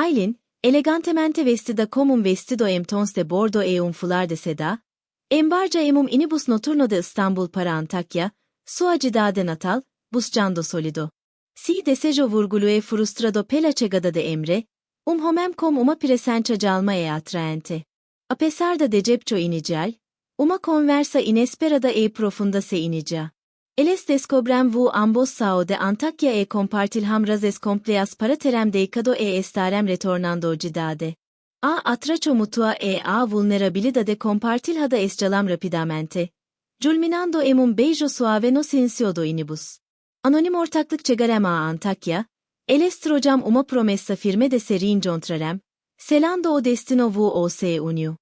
Aylin, elegantemente vestida como un vestido em tons de bordo e un fular de seda, embarca emum inibus noturno de İstanbul para Antakya, sua cidade natal, buscando solido. Si desejo vurgulue frustrado pela chegada de Emre, um homem com uma presença de alma e atraente. Apesar da decepcio inicial, uma conversa inesperada e profunda se inicia. Eles descobrem vu ambos sao de Antakya e compartilham razes compleas para terem deicado e estarem retornando cidade. A atracho mutua e a vulnerabilidade compartilhada escalam rapidamente. Culminando em um beijo suave no silencio do inibus. Anonim ortaklık çegarem a Antakya, elestrocam uma promessa firme de ser incontrarem, selando o destino vu o se uniu.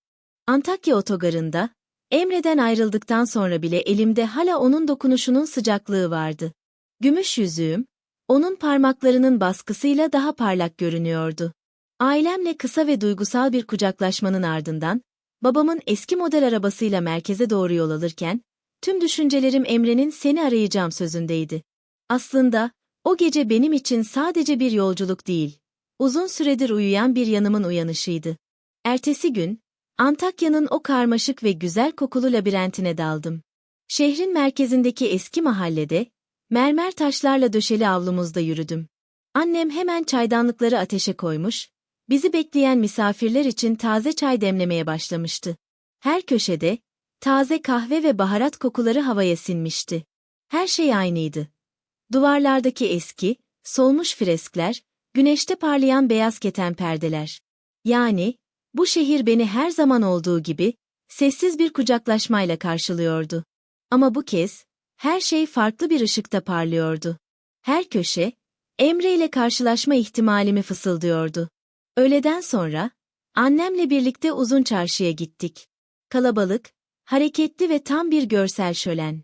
Antakya otogarında, Emre'den ayrıldıktan sonra bile elimde hala onun dokunuşunun sıcaklığı vardı. Gümüş yüzüğüm, onun parmaklarının baskısıyla daha parlak görünüyordu. Ailemle kısa ve duygusal bir kucaklaşmanın ardından, babamın eski model arabasıyla merkeze doğru yol alırken, tüm düşüncelerim Emre'nin seni arayacağım sözündeydi. Aslında, o gece benim için sadece bir yolculuk değil, uzun süredir uyuyan bir yanımın uyanışıydı. Ertesi gün, Antakya'nın o karmaşık ve güzel kokulu labirentine daldım. Şehrin merkezindeki eski mahallede, mermer taşlarla döşeli avlumuzda yürüdüm. Annem hemen çaydanlıkları ateşe koymuş, bizi bekleyen misafirler için taze çay demlemeye başlamıştı. Her köşede, taze kahve ve baharat kokuları havaya sinmişti. Her şey aynıydı. Duvarlardaki eski, solmuş freskler, güneşte parlayan beyaz keten perdeler. Yani, bu şehir beni her zaman olduğu gibi, sessiz bir kucaklaşmayla karşılıyordu. Ama bu kez, her şey farklı bir ışıkta parlıyordu. Her köşe, Emre ile karşılaşma ihtimalimi fısıldıyordu. Öğleden sonra, annemle birlikte uzun çarşıya gittik. Kalabalık, hareketli ve tam bir görsel şölen.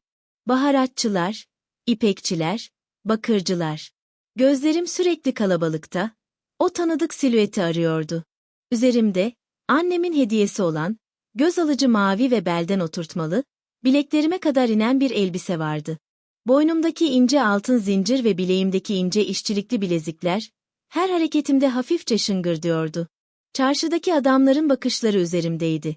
Baharatçılar, ipekçiler, bakırcılar. Gözlerim sürekli kalabalıkta, o tanıdık silüeti arıyordu. Üzerimde, annemin hediyesi olan, göz alıcı mavi ve belden oturtmalı, bileklerime kadar inen bir elbise vardı. Boynumdaki ince altın zincir ve bileğimdeki ince işçilikli bilezikler, her hareketimde hafifçe şıngırdıyordu. Çarşıdaki adamların bakışları üzerimdeydi.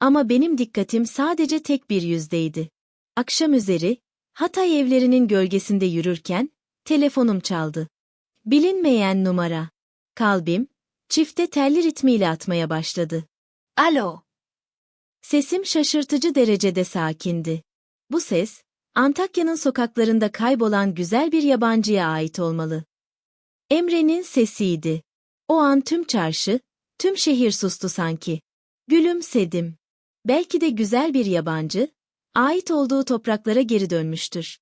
Ama benim dikkatim sadece tek bir yüzdeydi. Akşam üzeri, Hatay evlerinin gölgesinde yürürken, telefonum çaldı. Bilinmeyen numara. Kalbim, çifte telli ritmiyle atmaya başladı. Alo. Sesim şaşırtıcı derecede sakindi. Bu ses, Antakya'nın sokaklarında kaybolan güzel bir yabancıya ait olmalı. Emre'nin sesiydi. O an tüm çarşı, tüm şehir sustu sanki. Gülümsedim. Belki de güzel bir yabancı, ait olduğu topraklara geri dönmüştür.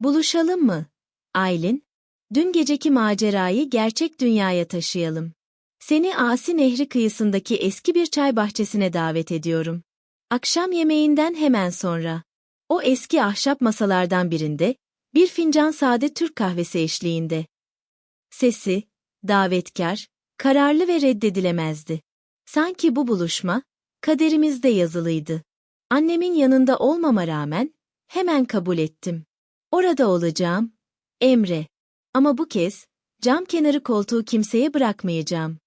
Buluşalım mı? Aylin, dün geceki macerayı gerçek dünyaya taşıyalım. Seni Asi Nehri kıyısındaki eski bir çay bahçesine davet ediyorum. Akşam yemeğinden hemen sonra. O eski ahşap masalardan birinde, bir fincan sade Türk kahvesi eşliğinde. Sesi, davetkar, kararlı ve reddedilemezdi. Sanki bu buluşma, kaderimizde yazılıydı. Annemin yanında olmama rağmen, hemen kabul ettim. Orada olacağım, Emre. Ama bu kez, cam kenarı koltuğu kimseye bırakmayacağım.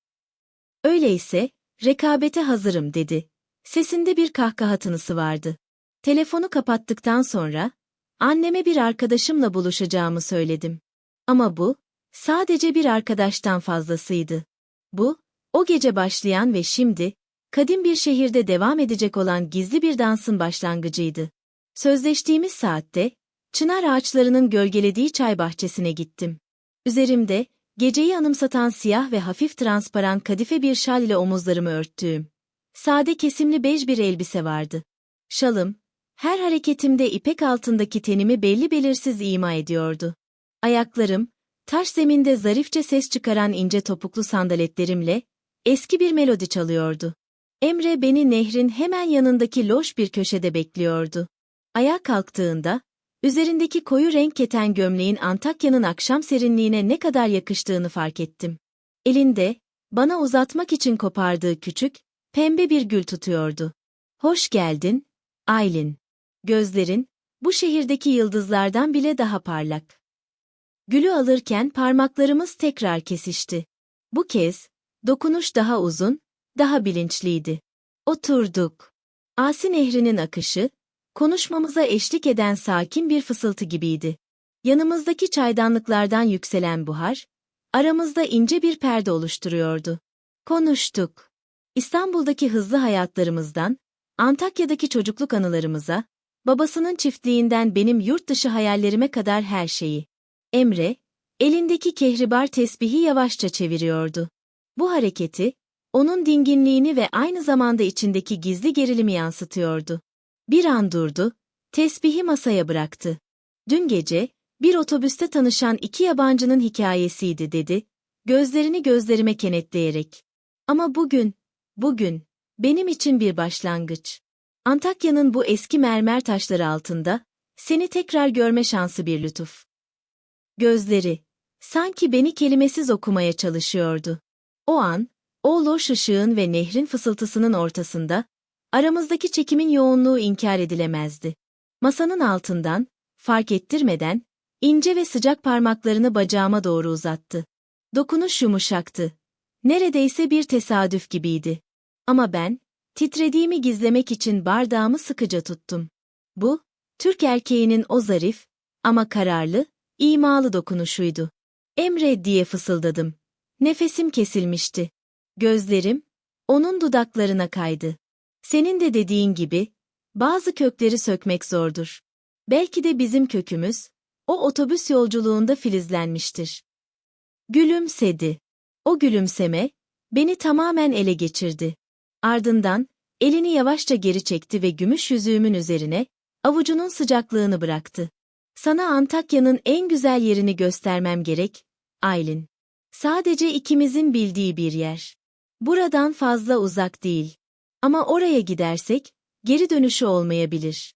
Öyleyse, rekabete hazırım dedi. Sesinde bir kahkaha tınısı vardı. Telefonu kapattıktan sonra, anneme bir arkadaşımla buluşacağımı söyledim. Ama bu, sadece bir arkadaştan fazlasıydı. Bu, o gece başlayan ve şimdi, kadim bir şehirde devam edecek olan gizli bir dansın başlangıcıydı. Sözleştiğimiz saatte, çınar ağaçlarının gölgelediği çay bahçesine gittim. Üzerimde, geceyi anımsatan siyah ve hafif transparan kadife bir şal ile omuzlarımı örttüğüm, sade kesimli bej bir elbise vardı. Şalım, her hareketimde ipek altındaki tenimi belli belirsiz ima ediyordu. Ayaklarım, taş zeminde zarifçe ses çıkaran ince topuklu sandaletlerimle, eski bir melodi çalıyordu. Emre beni nehrin hemen yanındaki loş bir köşede bekliyordu. Ayağa kalktığında, üzerindeki koyu renk keten gömleğin Antakya'nın akşam serinliğine ne kadar yakıştığını fark ettim. Elinde, bana uzatmak için kopardığı küçük, pembe bir gül tutuyordu. Hoş geldin, Aylin. Gözlerin, bu şehirdeki yıldızlardan bile daha parlak. Gülü alırken parmaklarımız tekrar kesişti. Bu kez, Dokunuş daha uzun, daha bilinçliydi. Oturduk. Asi Nehri'nin akışı, konuşmamıza eşlik eden sakin bir fısıltı gibiydi. Yanımızdaki çaydanlıklardan yükselen buhar, aramızda ince bir perde oluşturuyordu. Konuştuk. İstanbul'daki hızlı hayatlarımızdan, Antakya'daki çocukluk anılarımıza, babasının çiftliğinden benim yurt dışı hayallerime kadar her şeyi. Emre, elindeki kehribar tesbihi yavaşça çeviriyordu. Bu hareketi, onun dinginliğini ve aynı zamanda içindeki gizli gerilimi yansıtıyordu. Bir an durdu, tesbihi masaya bıraktı. Dün gece, bir otobüste tanışan iki yabancının hikayesiydi dedi, gözlerini gözlerime kenetleyerek. Ama bugün, bugün, benim için bir başlangıç. Antakya'nın bu eski mermer taşları altında, seni tekrar görme şansı bir lütuf. Gözleri, sanki beni kelimesiz okumaya çalışıyordu. O an, o loş ışığın ve nehrin fısıltısının ortasında, aramızdaki çekimin yoğunluğu inkar edilemezdi. Masanın altından, fark ettirmeden, ince ve sıcak parmaklarını bacağıma doğru uzattı. Dokunuş yumuşaktı. Neredeyse bir tesadüf gibiydi. Ama ben, titrediğimi gizlemek için bardağımı sıkıca tuttum. Bu, Türk erkeğinin o zarif, ama kararlı, imalı dokunuşuydu. Emre diye fısıldadım. Nefesim kesilmişti. Gözlerim, onun dudaklarına kaydı. Senin de dediğin gibi, bazı kökleri sökmek zordur. Belki de bizim kökümüz, o otobüs yolculuğunda filizlenmiştir. Gülümsedi. O gülümseme, beni tamamen ele geçirdi. Ardından, elini yavaşça geri çekti ve gümüş yüzüğümün üzerine, avucunun sıcaklığını bıraktı. Sana Antakya'nın en güzel yerini göstermem gerek, Aylin. Sadece ikimizin bildiği bir yer. Buradan fazla uzak değil. Ama oraya gidersek, geri dönüşü olmayabilir.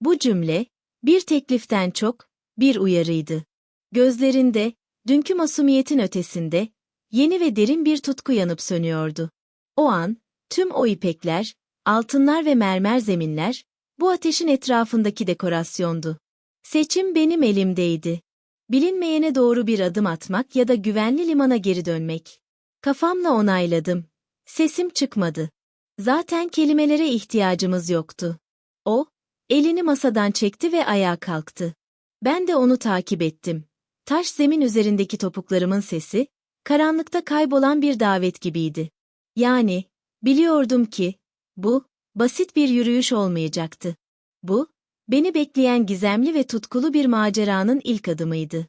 Bu cümle, bir tekliften çok, bir uyarıydı. Gözlerinde, dünkü masumiyetin ötesinde, yeni ve derin bir tutku yanıp sönüyordu. O an, tüm o ipekler, altınlar ve mermer zeminler, bu ateşin etrafındaki dekorasyondu. Seçim benim elimdeydi. Bilinmeyene doğru bir adım atmak ya da güvenli limana geri dönmek. Kafamla onayladım. Sesim çıkmadı. Zaten kelimelere ihtiyacımız yoktu. O, elini masadan çekti ve ayağa kalktı. Ben de onu takip ettim. Taş zemin üzerindeki topuklarımın sesi, karanlıkta kaybolan bir davet gibiydi. Yani, biliyordum ki, bu, basit bir yürüyüş olmayacaktı. Bu, beni bekleyen gizemli ve tutkulu bir maceranın ilk adımıydı.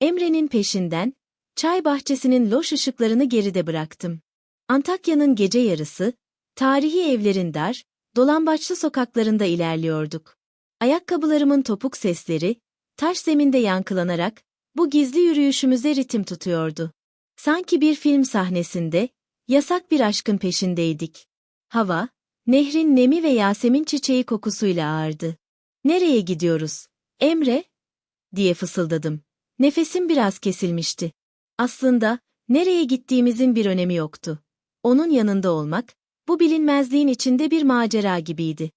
Emre'nin peşinden, çay bahçesinin loş ışıklarını geride bıraktım. Antakya'nın gece yarısı, tarihi evlerin dar, dolambaçlı sokaklarında ilerliyorduk. Ayakkabılarımın topuk sesleri, taş zeminde yankılanarak, bu gizli yürüyüşümüze ritim tutuyordu. Sanki bir film sahnesinde, yasak bir aşkın peşindeydik. Hava, nehrin nemi ve Yasemin çiçeği kokusuyla ağırdı. Nereye gidiyoruz? Emre? diye fısıldadım. Nefesim biraz kesilmişti. Aslında, nereye gittiğimizin bir önemi yoktu. Onun yanında olmak, bu bilinmezliğin içinde bir macera gibiydi.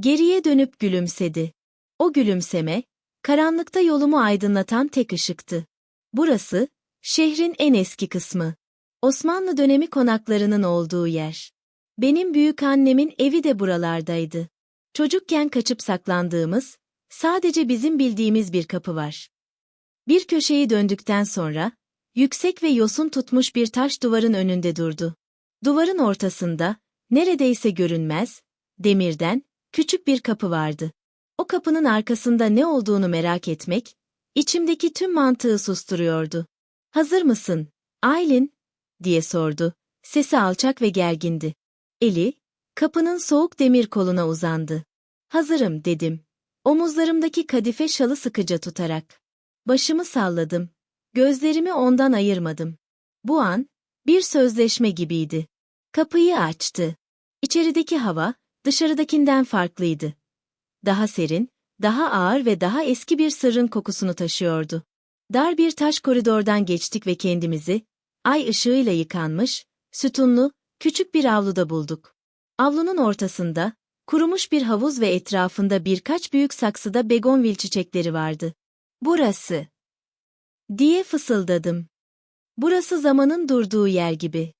Geriye dönüp gülümsedi. O gülümseme, karanlıkta yolumu aydınlatan tek ışıktı. Burası, şehrin en eski kısmı. Osmanlı dönemi konaklarının olduğu yer. Benim büyük annemin evi de buralardaydı. Çocukken kaçıp saklandığımız, sadece bizim bildiğimiz bir kapı var. Bir köşeyi döndükten sonra, yüksek ve yosun tutmuş bir taş duvarın önünde durdu. Duvarın ortasında, neredeyse görünmez, demirden, küçük bir kapı vardı. O kapının arkasında ne olduğunu merak etmek, içimdeki tüm mantığı susturuyordu. Hazır mısın, Aylin? diye sordu. Sesi alçak ve gergindi. Eli, kapının soğuk demir koluna uzandı. Hazırım dedim. Omuzlarımdaki kadife şalı sıkıca tutarak. Başımı salladım. Gözlerimi ondan ayırmadım. Bu an, bir sözleşme gibiydi. Kapıyı açtı. İçerideki hava, dışarıdakinden farklıydı. Daha serin, daha ağır ve daha eski bir sırrın kokusunu taşıyordu. Dar bir taş koridordan geçtik ve kendimizi, ay ışığıyla yıkanmış, sütunlu, küçük bir avluda bulduk. Avlunun ortasında, kurumuş bir havuz ve etrafında birkaç büyük saksıda begonvil çiçekleri vardı. Burası. Diye fısıldadım. Burası zamanın durduğu yer gibi.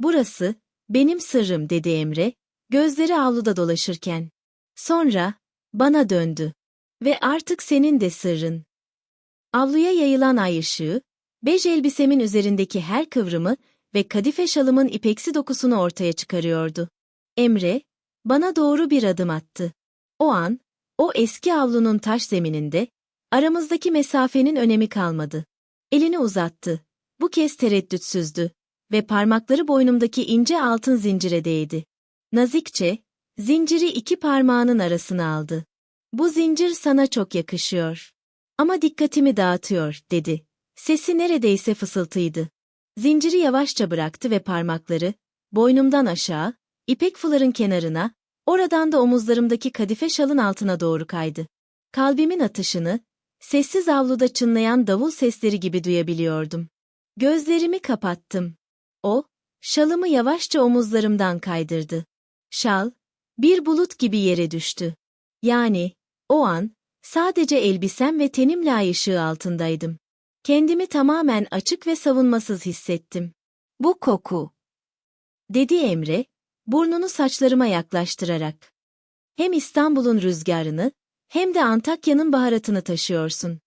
Burası, benim sırrım dedi Emre, gözleri avluda dolaşırken. Sonra, bana döndü. Ve artık senin de sırrın. Avluya yayılan ay ışığı, bej elbisemin üzerindeki her kıvrımı ve kadife şalımın ipeksi dokusunu ortaya çıkarıyordu. Emre, bana doğru bir adım attı. O an, o eski avlunun taş zemininde, aramızdaki mesafenin önemi kalmadı. Elini uzattı. Bu kez tereddütsüzdü ve parmakları boynumdaki ince altın zincire değdi. Nazikçe, zinciri iki parmağının arasına aldı. Bu zincir sana çok yakışıyor. Ama dikkatimi dağıtıyor, dedi. Sesi neredeyse fısıltıydı. Zinciri yavaşça bıraktı ve parmakları, boynumdan aşağı, ipek fuların kenarına, oradan da omuzlarımdaki kadife şalın altına doğru kaydı. Kalbimin atışını, sessiz avluda çınlayan davul sesleri gibi duyabiliyordum. Gözlerimi kapattım. O, şalımı yavaşça omuzlarımdan kaydırdı. Şal, bir bulut gibi yere düştü. Yani, o an, sadece elbisem ve tenimle ay ışığı altındaydım. Kendimi tamamen açık ve savunmasız hissettim. Bu koku. Dedi Emre, burnunu saçlarıma yaklaştırarak. Hem İstanbul'un rüzgarını, hem de Antakya'nın baharatını taşıyorsun.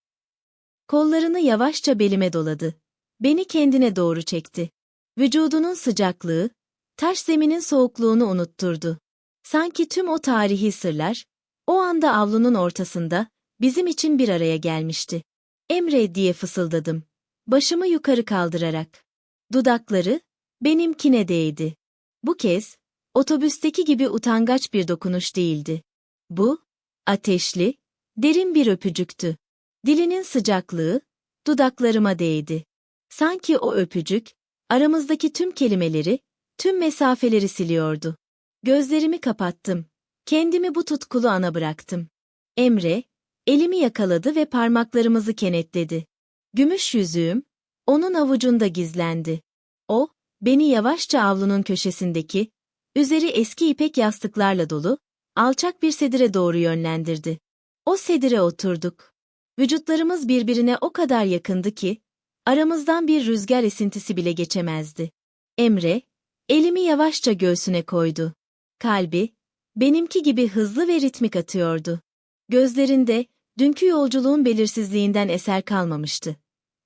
Kollarını yavaşça belime doladı. Beni kendine doğru çekti. Vücudunun sıcaklığı, taş zeminin soğukluğunu unutturdu. Sanki tüm o tarihi sırlar, o anda avlunun ortasında, bizim için bir araya gelmişti. Emre diye fısıldadım. Başımı yukarı kaldırarak. Dudakları, benimkine değdi. Bu kez, otobüsteki gibi utangaç bir dokunuş değildi. Bu, ateşli, derin bir öpücüktü. Dilinin sıcaklığı, dudaklarıma değdi. Sanki o öpücük, aramızdaki tüm kelimeleri, tüm mesafeleri siliyordu. Gözlerimi kapattım. Kendimi bu tutkulu ana bıraktım. Emre, elimi yakaladı ve parmaklarımızı kenetledi. Gümüş yüzüğüm, onun avucunda gizlendi. O, beni yavaşça avlunun köşesindeki, üzeri eski ipek yastıklarla dolu, alçak bir sedire doğru yönlendirdi. O sedire oturduk. Vücutlarımız birbirine o kadar yakındı ki, aramızdan bir rüzgar esintisi bile geçemezdi. Emre, elimi yavaşça göğsüne koydu. Kalbi, benimki gibi hızlı ve ritmik atıyordu. Gözlerinde, dünkü yolculuğun belirsizliğinden eser kalmamıştı.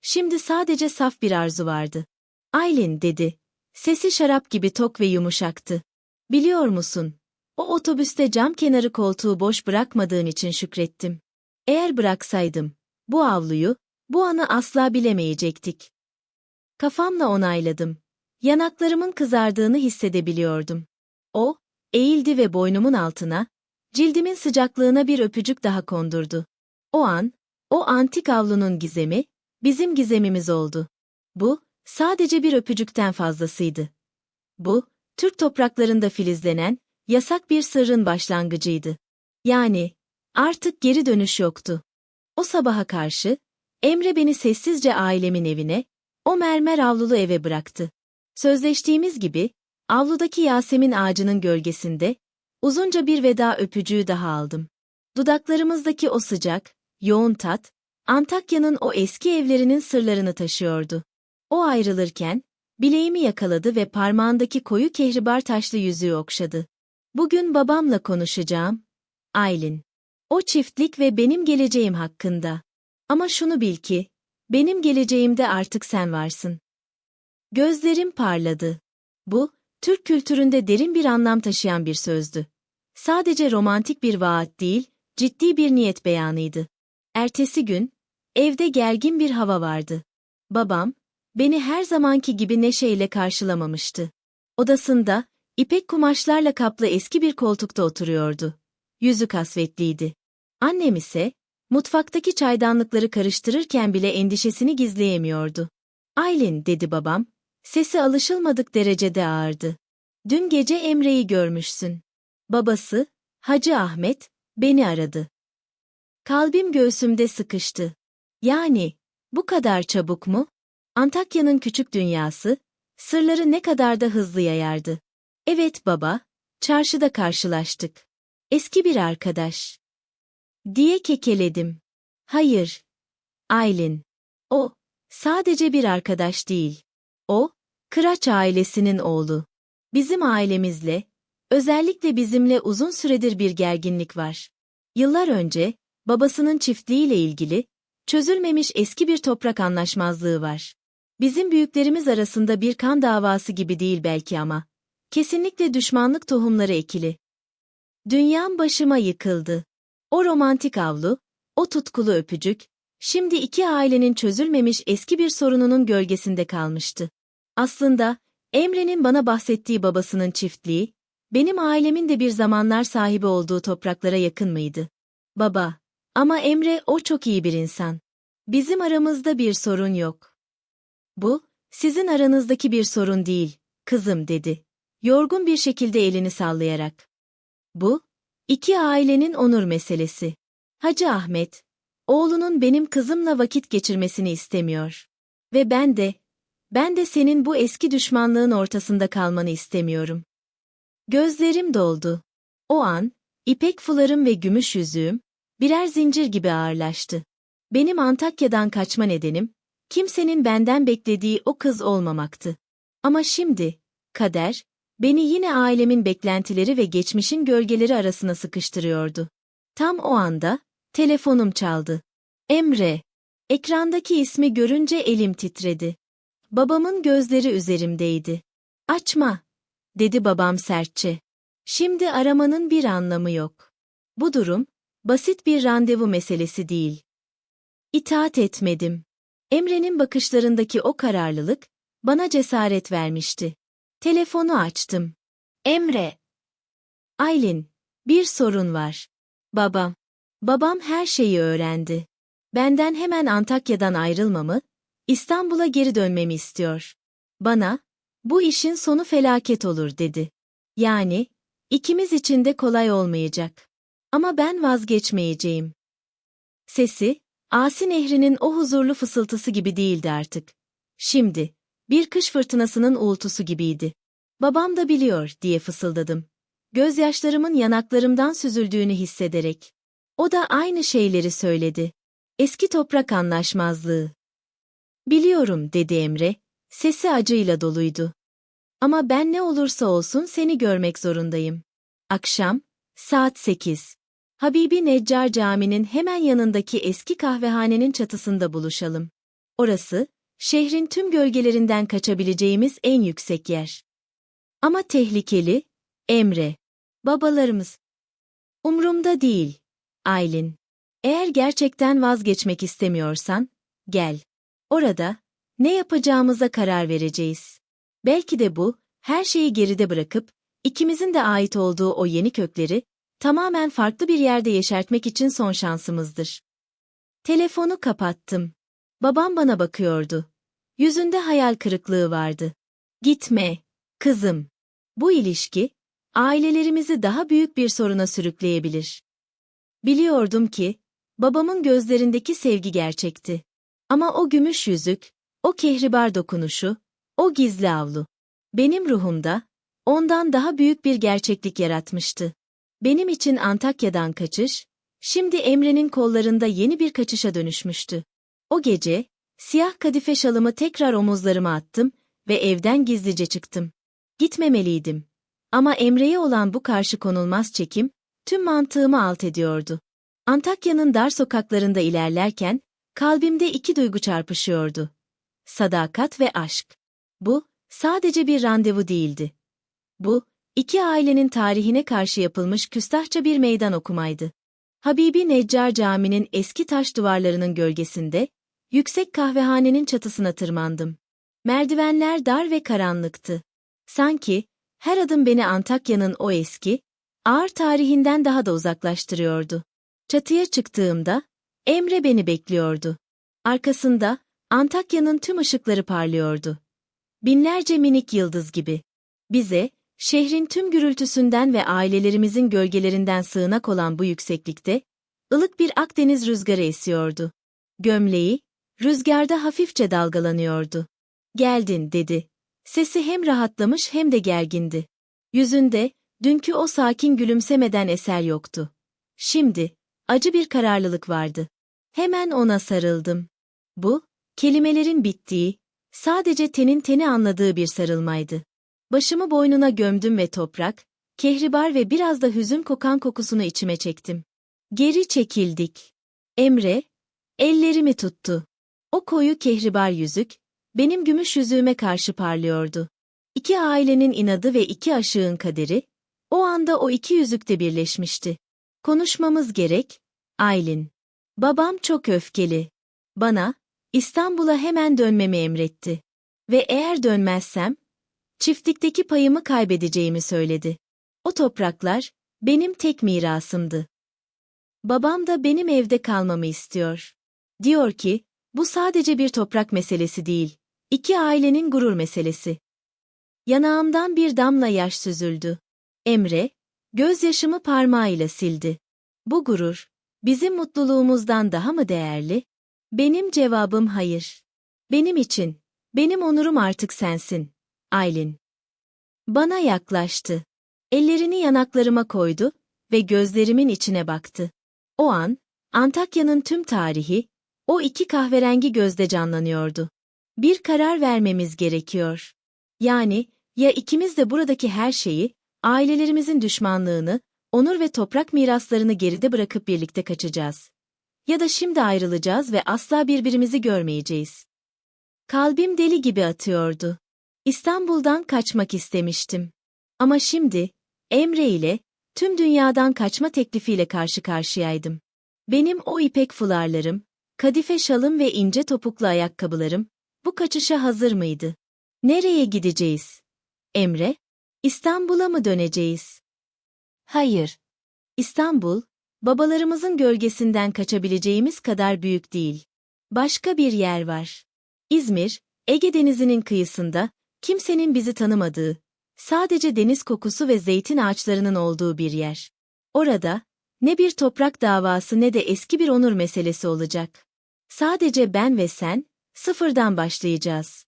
Şimdi sadece saf bir arzu vardı. Aylin dedi. Sesi şarap gibi tok ve yumuşaktı. Biliyor musun, o otobüste cam kenarı koltuğu boş bırakmadığın için şükrettim. Eğer bıraksaydım, bu avluyu, bu anı asla bilemeyecektik. Kafamla onayladım. Yanaklarımın kızardığını hissedebiliyordum. O, eğildi ve boynumun altına, cildimin sıcaklığına bir öpücük daha kondurdu. O an, o antik avlunun gizemi, bizim gizemimiz oldu. Bu, sadece bir öpücükten fazlasıydı. Bu, Türk topraklarında filizlenen, yasak bir sırrın başlangıcıydı. Yani, artık geri dönüş yoktu. O sabaha karşı, Emre beni sessizce ailemin evine, o mermer avlulu eve bıraktı. Sözleştiğimiz gibi, avludaki Yasemin ağacının gölgesinde, uzunca bir veda öpücüğü daha aldım. Dudaklarımızdaki o sıcak, yoğun tat, Antakya'nın o eski evlerinin sırlarını taşıyordu. O ayrılırken, bileğimi yakaladı ve parmağındaki koyu kehribar taşlı yüzüğü okşadı. Bugün babamla konuşacağım. Aylin. O çiftlik ve benim geleceğim hakkında. Ama şunu bil ki, benim geleceğimde artık sen varsın. Gözlerim parladı. Bu, Türk kültüründe derin bir anlam taşıyan bir sözdü. Sadece romantik bir vaat değil, ciddi bir niyet beyanıydı. Ertesi gün, evde gergin bir hava vardı. Babam, beni her zamanki gibi neşeyle karşılamamıştı. Odasında, ipek kumaşlarla kaplı eski bir koltukta oturuyordu. Yüzü kasvetliydi. Annem ise, mutfaktaki çaydanlıkları karıştırırken bile endişesini gizleyemiyordu. Aylin, dedi babam, sesi alışılmadık derecede ağırdı. Dün gece Emre'yi görmüşsün. Babası, Hacı Ahmet, beni aradı. Kalbim göğsümde sıkıştı. Yani, bu kadar çabuk mu? Antakya'nın küçük dünyası, sırları ne kadar da hızlı yayardı. Evet baba, çarşıda karşılaştık. Eski bir arkadaş. Diye kekeledim. Hayır. Aylin. O, sadece bir arkadaş değil. O, Kıraç ailesinin oğlu. Bizim ailemizle, özellikle bizimle uzun süredir bir gerginlik var. Yıllar önce, babasının çiftliğiyle ilgili, çözülmemiş eski bir toprak anlaşmazlığı var. Bizim büyüklerimiz arasında bir kan davası gibi değil belki ama, kesinlikle düşmanlık tohumları ekili. Dünyam başıma yıkıldı. O romantik avlu, o tutkulu öpücük, şimdi iki ailenin çözülmemiş eski bir sorununun gölgesinde kalmıştı. Aslında, Emre'nin bana bahsettiği babasının çiftliği, benim ailemin de bir zamanlar sahibi olduğu topraklara yakın mıydı? Baba, ama Emre o çok iyi bir insan. Bizim aramızda bir sorun yok. Bu, sizin aranızdaki bir sorun değil, kızım dedi. Yorgun bir şekilde elini sallayarak. Bu, iki ailenin onur meselesi. Hacı Ahmet, oğlunun benim kızımla vakit geçirmesini istemiyor. Ve ben de, ben de senin bu eski düşmanlığın ortasında kalmanı istemiyorum. Gözlerim doldu. O an, ipek fularım ve gümüş yüzüğüm, birer zincir gibi ağırlaştı. Benim Antakya'dan kaçma nedenim, kimsenin benden beklediği o kız olmamaktı. Ama şimdi, kader, beni yine ailemin beklentileri ve geçmişin gölgeleri arasına sıkıştırıyordu. Tam o anda, telefonum çaldı. Emre. Ekrandaki ismi görünce elim titredi. Babamın gözleri üzerimdeydi. Açma, dedi babam sertçe. Şimdi aramanın bir anlamı yok. Bu durum, basit bir randevu meselesi değil. İtaat etmedim. Emre'nin bakışlarındaki o kararlılık, bana cesaret vermişti. Telefonu açtım. Emre. Aylin, bir sorun var. Babam. Babam her şeyi öğrendi. Benden hemen Antakya'dan ayrılmamı, İstanbul'a geri dönmemi istiyor. Bana, bu işin sonu felaket olur dedi. Yani, ikimiz için de kolay olmayacak. Ama ben vazgeçmeyeceğim. Sesi, Asi Nehri'nin o huzurlu fısıltısı gibi değildi artık. Şimdi, bir kış fırtınasının uğultusu gibiydi. Babam da biliyor diye fısıldadım. Gözyaşlarımın yanaklarımdan süzüldüğünü hissederek. O da aynı şeyleri söyledi. Eski toprak anlaşmazlığı. Biliyorum dedi Emre, sesi acıyla doluydu. Ama ben ne olursa olsun seni görmek zorundayım. Akşam, saat 8. Habibi Neccar Camii'nin hemen yanındaki eski kahvehanenin çatısında buluşalım. Orası, şehrin tüm gölgelerinden kaçabileceğimiz en yüksek yer. Ama tehlikeli, Emre. Babalarımız. Umrumda değil, Aylin. Eğer gerçekten vazgeçmek istemiyorsan, gel. Orada, ne yapacağımıza karar vereceğiz. Belki de bu, her şeyi geride bırakıp, ikimizin de ait olduğu o yeni kökleri, tamamen farklı bir yerde yeşertmek için son şansımızdır. Telefonu kapattım. Babam bana bakıyordu. Yüzünde hayal kırıklığı vardı. Gitme, kızım. Bu ilişki, ailelerimizi daha büyük bir soruna sürükleyebilir. Biliyordum ki, babamın gözlerindeki sevgi gerçekti. Ama o gümüş yüzük, o kehribar dokunuşu, o gizli avlu, benim ruhumda, ondan daha büyük bir gerçeklik yaratmıştı. Benim için Antakya'dan kaçış, şimdi Emre'nin kollarında yeni bir kaçışa dönüşmüştü. O gece, siyah kadife şalımı tekrar omuzlarıma attım ve evden gizlice çıktım. Gitmemeliydim. Ama Emre'ye olan bu karşı konulmaz çekim, tüm mantığımı alt ediyordu. Antakya'nın dar sokaklarında ilerlerken, kalbimde iki duygu çarpışıyordu. Sadakat ve aşk. Bu, sadece bir randevu değildi. Bu, iki ailenin tarihine karşı yapılmış küstahça bir meydan okumaydı. Habibi Neccar Camii'nin eski taş duvarlarının gölgesinde, yüksek kahvehanenin çatısına tırmandım. Merdivenler dar ve karanlıktı. Sanki, her adım beni Antakya'nın o eski, ağır tarihinden daha da uzaklaştırıyordu. Çatıya çıktığımda, Emre beni bekliyordu. Arkasında, Antakya'nın tüm ışıkları parlıyordu. Binlerce minik yıldız gibi. Bize, şehrin tüm gürültüsünden ve ailelerimizin gölgelerinden sığınak olan bu yükseklikte, ılık bir Akdeniz rüzgarı esiyordu. Gömleği, rüzgarda hafifçe dalgalanıyordu. Geldin, dedi. Sesi hem rahatlamış hem de gergindi. Yüzünde, dünkü o sakin gülümsemeden eser yoktu. Şimdi, acı bir kararlılık vardı. Hemen ona sarıldım. Bu, kelimelerin bittiği, Sadece tenin teni anladığı bir sarılmaydı. Başımı boynuna gömdüm ve toprak, kehribar ve biraz da hüzün kokan kokusunu içime çektim. Geri çekildik. Emre, ellerimi tuttu. O koyu kehribar yüzük, benim gümüş yüzüğüme karşı parlıyordu. İki ailenin inadı ve iki aşığın kaderi, o anda o iki yüzükte birleşmişti. Konuşmamız gerek, Aylin. Babam çok öfkeli. Bana, İstanbul'a hemen dönmemi emretti. Ve eğer dönmezsem, çiftlikteki payımı kaybedeceğimi söyledi. O topraklar, benim tek mirasımdı. Babam da benim evde kalmamı istiyor. Diyor ki, bu sadece bir toprak meselesi değil, iki ailenin gurur meselesi. Yanağımdan bir damla yaş süzüldü. Emre, gözyaşımı parmağıyla sildi. Bu gurur, bizim mutluluğumuzdan daha mı değerli? Benim cevabım hayır. Benim için, benim onurum artık sensin, Aylin. Bana yaklaştı. Ellerini yanaklarıma koydu ve gözlerimin içine baktı. O an, Antakya'nın tüm tarihi, o iki kahverengi gözde canlanıyordu. Bir karar vermemiz gerekiyor. Yani, ya ikimiz de buradaki her şeyi, ailelerimizin düşmanlığını, onur ve toprak miraslarını geride bırakıp birlikte kaçacağız. Ya da şimdi ayrılacağız ve asla birbirimizi görmeyeceğiz. Kalbim deli gibi atıyordu. İstanbul'dan kaçmak istemiştim. Ama şimdi, Emre ile, tüm dünyadan kaçma teklifiyle karşı karşıyaydım. Benim o ipek fularlarım, kadife şalım ve ince topuklu ayakkabılarım, bu kaçışa hazır mıydı? Nereye gideceğiz? Emre, İstanbul'a mı döneceğiz? Hayır. İstanbul, babalarımızın gölgesinden kaçabileceğimiz kadar büyük değil. Başka bir yer var. İzmir, Ege Denizi'nin kıyısında, kimsenin bizi tanımadığı, sadece deniz kokusu ve zeytin ağaçlarının olduğu bir yer. Orada, ne bir toprak davası ne de eski bir onur meselesi olacak. Sadece ben ve sen, sıfırdan başlayacağız.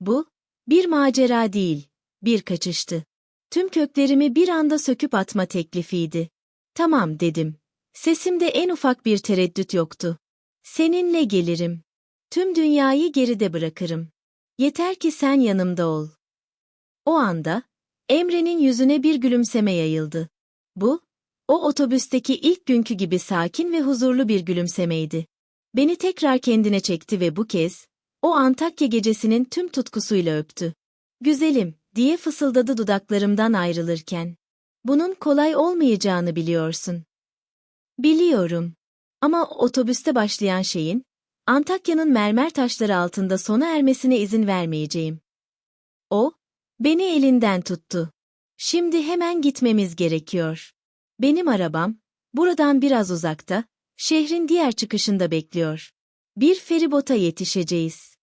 Bu, bir macera değil, bir kaçıştı. Tüm köklerimi bir anda söküp atma teklifiydi. Tamam dedim. Sesimde en ufak bir tereddüt yoktu. Seninle gelirim. Tüm dünyayı geride bırakırım. Yeter ki sen yanımda ol. O anda, Emre'nin yüzüne bir gülümseme yayıldı. Bu, o otobüsteki ilk günkü gibi sakin ve huzurlu bir gülümsemeydi. Beni tekrar kendine çekti ve bu kez, o Antakya gecesinin tüm tutkusuyla öptü. Güzelim, diye fısıldadı dudaklarımdan ayrılırken. Bunun kolay olmayacağını biliyorsun. Biliyorum. Ama otobüste başlayan şeyin, Antakya'nın mermer taşları altında sona ermesine izin vermeyeceğim. O, beni elinden tuttu. Şimdi hemen gitmemiz gerekiyor. Benim arabam, buradan biraz uzakta, şehrin diğer çıkışında bekliyor. Bir feribota yetişeceğiz.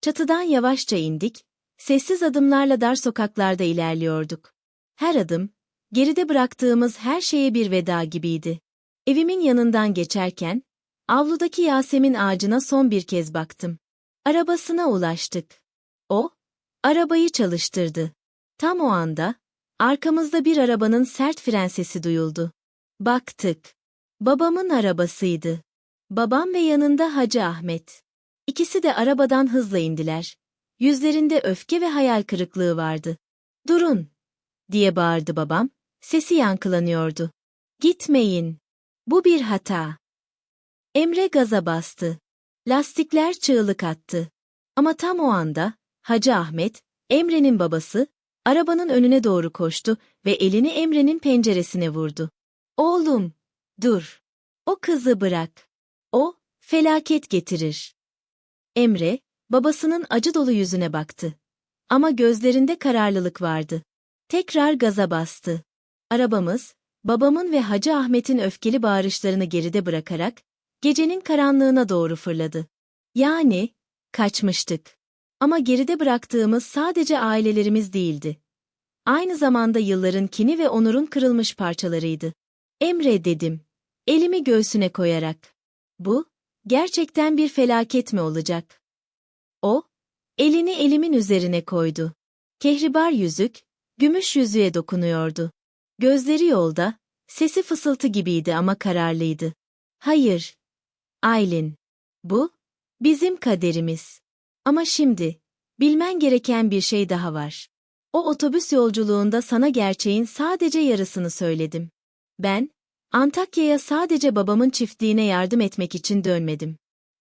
Çatıdan yavaşça indik, sessiz adımlarla dar sokaklarda ilerliyorduk. Her adım, geride bıraktığımız her şeye bir veda gibiydi. Evimin yanından geçerken, avludaki Yasemin ağacına son bir kez baktım. Arabasına ulaştık. O, arabayı çalıştırdı. Tam o anda, arkamızda bir arabanın sert fren sesi duyuldu. Baktık. Babamın arabasıydı. Babam ve yanında Hacı Ahmet. İkisi de arabadan hızla indiler. Yüzlerinde öfke ve hayal kırıklığı vardı. Durun, diye bağırdı babam, sesi yankılanıyordu. Gitmeyin. Bu bir hata. Emre gaza bastı. Lastikler çığlık attı. Ama tam o anda, Hacı Ahmet, Emre'nin babası, arabanın önüne doğru koştu ve elini Emre'nin penceresine vurdu. Oğlum, dur. O kızı bırak. O, felaket getirir. Emre, babasının acı dolu yüzüne baktı. Ama gözlerinde kararlılık vardı. Tekrar gaza bastı. Arabamız, babamın ve Hacı Ahmet'in öfkeli bağırışlarını geride bırakarak, gecenin karanlığına doğru fırladı. Yani, kaçmıştık. Ama geride bıraktığımız sadece ailelerimiz değildi. Aynı zamanda yılların kini ve onurun kırılmış parçalarıydı. Emre dedim, elimi göğsüne koyarak. Bu, gerçekten bir felaket mi olacak? O, elini elimin üzerine koydu. Kehribar yüzük, gümüş yüzüğe dokunuyordu. Gözleri yolda, sesi fısıltı gibiydi ama kararlıydı. Hayır. Aylin. Bu, bizim kaderimiz. Ama şimdi, bilmen gereken bir şey daha var. O otobüs yolculuğunda sana gerçeğin sadece yarısını söyledim. Ben, Antakya'ya sadece babamın çiftliğine yardım etmek için dönmedim.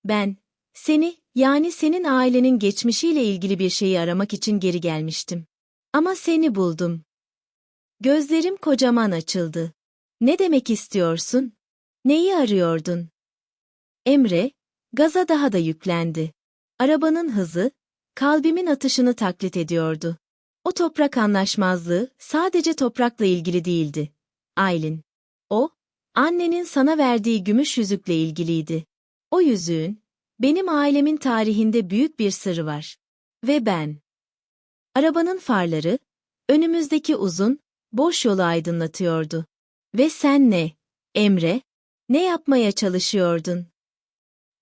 Ben, seni, yani senin ailenin geçmişiyle ilgili bir şeyi aramak için geri gelmiştim. Ama seni buldum. Gözlerim kocaman açıldı. Ne demek istiyorsun? Neyi arıyordun? Emre, gaza daha da yüklendi. Arabanın hızı, kalbimin atışını taklit ediyordu. O toprak anlaşmazlığı sadece toprakla ilgili değildi. Aylin. O, annenin sana verdiği gümüş yüzükle ilgiliydi. O yüzüğün, benim ailemin tarihinde büyük bir sırrı var. Ve ben. Arabanın farları, önümüzdeki uzun, boş yolu aydınlatıyordu. Ve sen ne, Emre? Ne yapmaya çalışıyordun?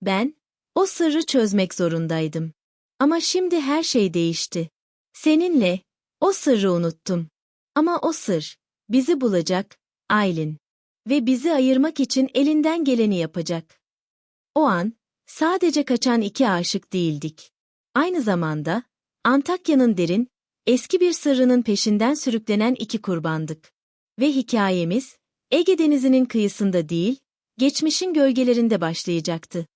Ben, o sırrı çözmek zorundaydım. Ama şimdi her şey değişti. Seninle, o sırrı unuttum. Ama o sır, bizi bulacak, Aylin. Ve bizi ayırmak için elinden geleni yapacak. O an, sadece kaçan iki aşık değildik. Aynı zamanda, Antakya'nın derin, eski bir sırrının peşinden sürüklenen iki kurbandık. Ve hikayemiz, Ege Denizi'nin kıyısında değil, geçmişin gölgelerinde başlayacaktı.